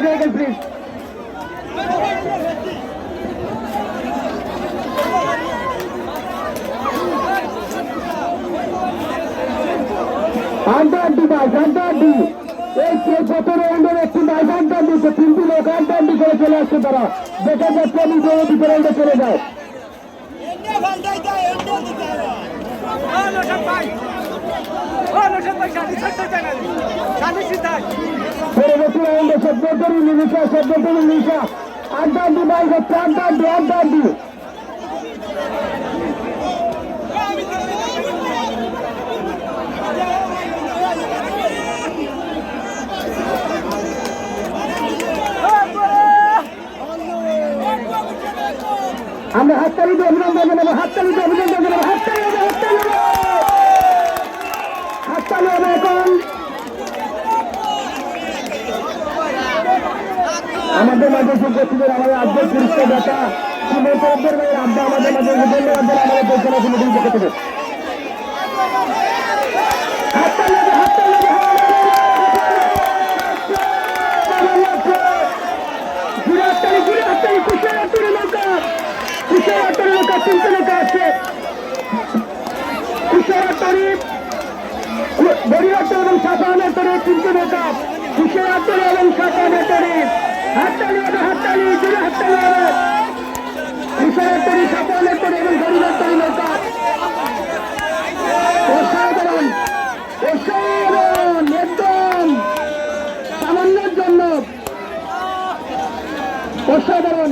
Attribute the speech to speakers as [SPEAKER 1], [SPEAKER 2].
[SPEAKER 1] রেখে রাখেন please. আড্ডাড্ডি bike আড্ডাড্ডি এই কে সতেরো রাউন্ডের একটি বাইক আড্ডাড্ডি তো তিনটি লোক আড্ডাড্ডি করে চলে আসছে তারা। দেখা যাচ্ছে আমি দুটি রাউন্ডে চলে যায়। সভ্যতরী নিরিশা সভ্যতরী নিশা আড্ডাড্ডি বাইক হচ্ছে আড্ডাড্ডি আড্ডাড্ডি আমরা হাততালিতে অভিনন্দন জানাব হাততালিতে অভিনন্দন জানাব, হাততালি আমাদের মাঝে উপস্থিতের আমাদের আব্দুল পুরস্কার দাতা সুমন চৌধুরী ভাইয়ের আব্বা আমাদের মাঝে ধন্যবাদ জানাই আমাদের পরিচালনা সমিতির পক্ষ থেকে হাততালি হবে হাততালি হবে ঘুরে হাততালি ঘুরে হাততালি কুশার হাততালি ঈশ্বরের সকলের তরি এবং গরিবের তরি নৌকা। অসাধারণ অসাধারণ একদম সামান্যের জন্য। অসাধারণ।